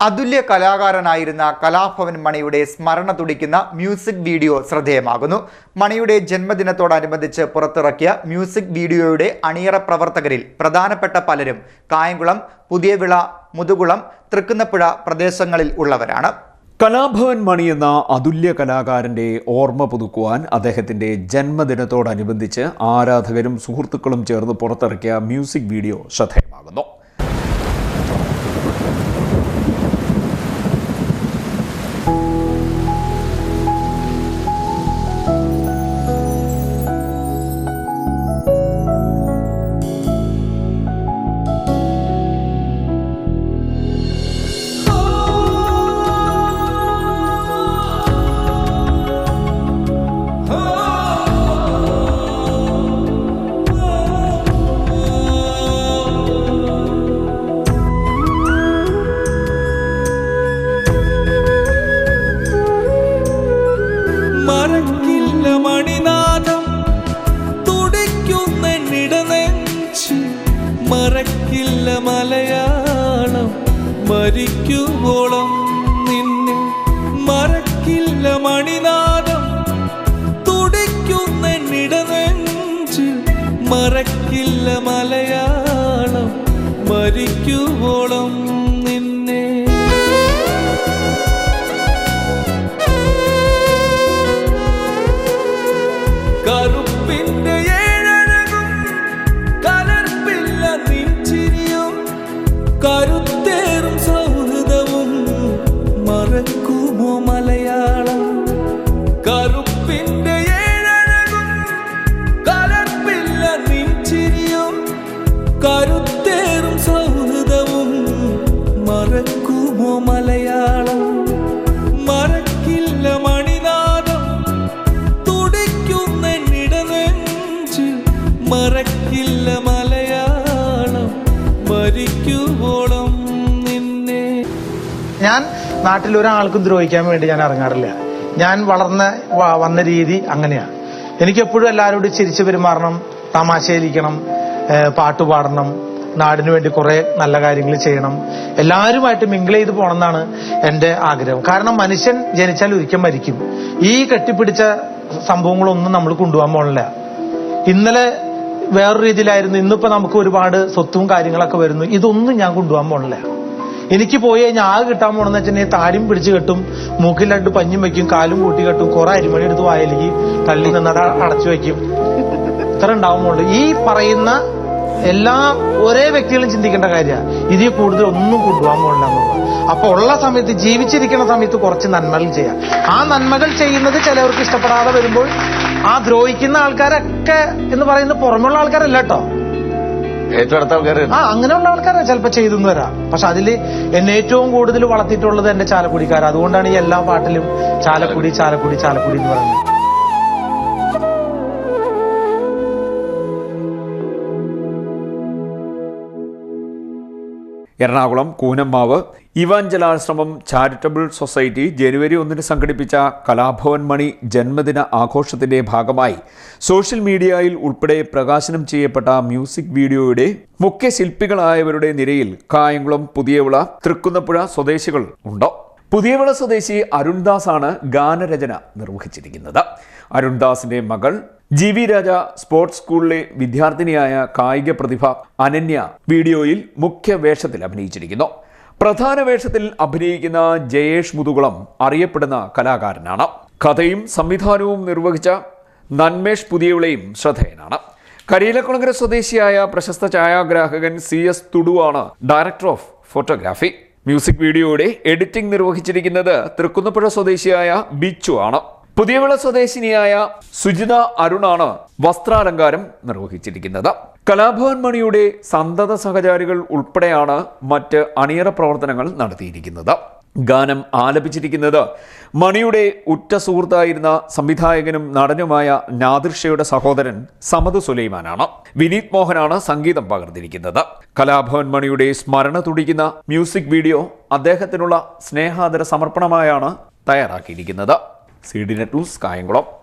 അതുല്യ കലാകാരനായിരുന്ന കലാഭവൻ മണിയുടെ സ്മരണ തുടിക്കുന്ന മ്യൂസിക് വീഡിയോ ശ്രദ്ധേയമാകുന്നു. മണിയുടെ ജന്മദിനത്തോടനുബന്ധിച്ച് പുറത്തിറക്കിയ മ്യൂസിക് വീഡിയോയുടെ അണിയറ പ്രവർത്തകരിൽ പ്രധാനപ്പെട്ട പലരും കായംകുളം പുതിയവിള മുതുകുളം തൃക്കുന്നപ്പുഴ പ്രദേശങ്ങളിൽ ഉള്ളവരാണ്. കലാഭവൻ മണി എന്ന അതുല്യ കലാകാരന്റെ ഓർമ്മ പുതുക്കുവാൻ അദ്ദേഹത്തിന്റെ ജന്മദിനത്തോടനുബന്ധിച്ച് ആരാധകരും സുഹൃത്തുക്കളും ചേർന്ന് പുറത്തിറക്കിയ മ്യൂസിക് വീഡിയോ ശ്രദ്ധേയമാകുന്നു. മറക്കില്ല മലയാളം. മരിക്കുവോളം നിന്നെ മറക്കില്ല മണിനാഥം തുടിക്കുന്നിടനെഞ്ച് മറക്കില്ല മലയാളം. മരിക്കുവോളം മലയാളം മറക്കില്ല മണിനാദം തുടിക്കുന്നിടനെഞ്ച് മറക്കില്ല മലയാളം. മരിക്കുവോളം നിന്നെ. ഞാൻ നാട്ടിൽ ഒരാൾക്കും ദ്രോഹിക്കാൻ വേണ്ടി ഞാൻ ഇറങ്ങാറില്ല. ഞാൻ വളർന്ന വന്ന രീതി അങ്ങനെയാണ് എനിക്കെപ്പോഴും എല്ലാവരോടും ചിരിച്ചു പെരുമാറണം തമാശയിലിരിക്കണം ഏഹ് പാട്ട് പാടണം നാടിനു വേണ്ടി കുറെ നല്ല കാര്യങ്ങൾ ചെയ്യണം. എല്ലാവരുമായിട്ട് മിങ്കിൾ ചെയ്ത് പോകണം എന്നാണ് എന്റെ ആഗ്രഹം. കാരണം മനുഷ്യൻ ജനിച്ചാൽ ഒരിക്കൽ മരിക്കും. ഈ കെട്ടിപ്പിടിച്ച സംഭവങ്ങളൊന്നും നമ്മൾ കൊണ്ടുപോകാൻ പോകണില്ല ഇന്നലെ വേറൊരു രീതിയിലായിരുന്നു. ഇന്നിപ്പോ നമുക്ക് ഒരുപാട് സ്വത്തും കാര്യങ്ങളൊക്കെ വരുന്നു. ഇതൊന്നും ഞാൻ കൊണ്ടുപോകാൻ പോകണില്ല എനിക്ക് പോയി കഴിഞ്ഞാൽ ആകെ കിട്ടാൻ പോണെന്ന് വെച്ചിട്ടുണ്ടെങ്കിൽ താടിയും പിടിച്ച് കെട്ടും മൂക്കിൽ രണ്ട് പഞ്ഞും വെക്കും കാലും കൂട്ടി കെട്ടും കുറെ അരിമണി എടുത്ത് വായിലേക്ക് തള്ളി നിന്നത് അടച്ചു വെക്കും. ഇത്ര ഉണ്ടാവുമ്പോൾ ഈ പറയുന്ന എല്ലാ ഒരേ വ്യക്തികളും ചിന്തിക്കേണ്ട കാര്യമാണ് ഇതിൽ കൂടുതൽ ഒന്നും കൊണ്ടുപോകാൻ പോകണ്ട അപ്പൊ ഉള്ള സമയത്ത് ജീവിച്ചിരിക്കുന്ന സമയത്ത് കുറച്ച് നന്മകൾ ചെയ്യാം. ആ നന്മകൾ ചെയ്യുന്നത് ചിലവർക്ക് ഇഷ്ടപ്പെടാതെ വരുമ്പോൾ ആ ദ്രോഹിക്കുന്ന ആൾക്കാരൊക്കെ എന്ന് പറയുന്നത് പുറമുള്ള ആൾക്കാരല്ല കേട്ടോ. ഏറ്റവും അടുത്ത ആൾക്കാർ ആ അങ്ങനെയുള്ള ആൾക്കാരെ ചിലപ്പോ ചെയ്തെന്ന് വരാം. പക്ഷെ അതിൽ എന്നെ ഏറ്റവും കൂടുതൽ വളർത്തിയിട്ടുള്ളത് എന്റെ ചാലക്കുടിക്കാർ അതുകൊണ്ടാണ് ഈ എല്ലാ പാട്ടിലും ചാലക്കുടി ചാലക്കുടി ചാലക്കുടി എന്ന് പറയുന്നത്. എറണാകുളം കൂനമ്മാവ് ഇവാഞ്ചലാശ്രമം ചാരിറ്റബിൾ സൊസൈറ്റി ജനുവരി ഒന്നിന് സംഘടിപ്പിച്ച കലാഭവൻ മണി ജന്മദിന ആഘോഷത്തിന്റെ ഭാഗമായി സോഷ്യൽ മീഡിയയിൽ ഉൾപ്പെടെ പ്രകാശനം ചെയ്യപ്പെട്ട മ്യൂസിക് വീഡിയോയുടെ മുഖ്യ ശില്പികളായവരുടെ നിരയിൽ കായംകുളം പുതിയവിള തൃക്കുന്നപ്പുഴ സ്വദേശികൾ ഉണ്ട്? പുതിയവിള സ്വദേശി അരുൺദാസ് ആണ് ഗാനരചന നിർവഹിച്ചിരിക്കുന്നത്. അരുൺദാസിന്റെ മകൾ ജി വി രാജ സ്പോർട്സ് സ്കൂളിലെ വിദ്യാർത്ഥിനിയായ കായിക പ്രതിഭ അനന്യ വീഡിയോയിൽ മുഖ്യ വേഷത്തിൽ അഭിനയിച്ചിരിക്കുന്നു. പ്രധാന വേഷത്തിൽ അഭിനയിക്കുന്ന ജയേഷ് മുതുകുളം അറിയപ്പെടുന്ന കലാകാരനാണ്. കഥയും സംവിധാനവും നിർവഹിച്ച നന്മേഷ് പുതിയവിളയും ശ്രദ്ധേയനാണ്. കരിയിലക്കുളങ്ങര സ്വദേശിയായ പ്രശസ്ത ഛായാഗ്രാഹകൻ സി എസ് തുടുവാണ് ഡയറക്ടർ ഓഫ് ഫോട്ടോഗ്രാഫി. മ്യൂസിക് വീഡിയോയുടെ എഡിറ്റിംഗ് നിർവഹിച്ചിരിക്കുന്നത് തൃക്കുന്നപ്പുഴ സ്വദേശിയായ ബിച്ചു ആണ്. പുതിയവിള സ്വദേശിനിയായ സുജിത അരുണാണ് വസ്ത്രാലങ്കാരം നിർവഹിച്ചിരിക്കുന്നത്. കലാഭവൻ മണിയുടെ സന്തത സഹചാരികൾ ഉൾപ്പെടെയാണ് മറ്റ് അണിയറ പ്രവർത്തനങ്ങൾ നടത്തിയിരിക്കുന്നത്. ഗാനം ആലപിച്ചിരിക്കുന്നത്. മണിയുടെ ഉറ്റ സുഹൃത്തായിരുന്ന സംവിധായകനും നടനുമായ നാദിർഷയുടെ സഹോദരൻ സമദ് സുലൈമാനാണ്. വിനീത് മോഹനാണ് സംഗീതം പകർന്നിരിക്കുന്നത്. കലാഭവൻ മണിയുടെ സ്മരണ തുടിക്കുന്ന മ്യൂസിക് വീഡിയോ അദ്ദേഹത്തിനുള്ള സ്നേഹാദര സമർപ്പണമായാണ് തയ്യാറാക്കിയിരിക്കുന്നത്. C D Net News Kayamkulam.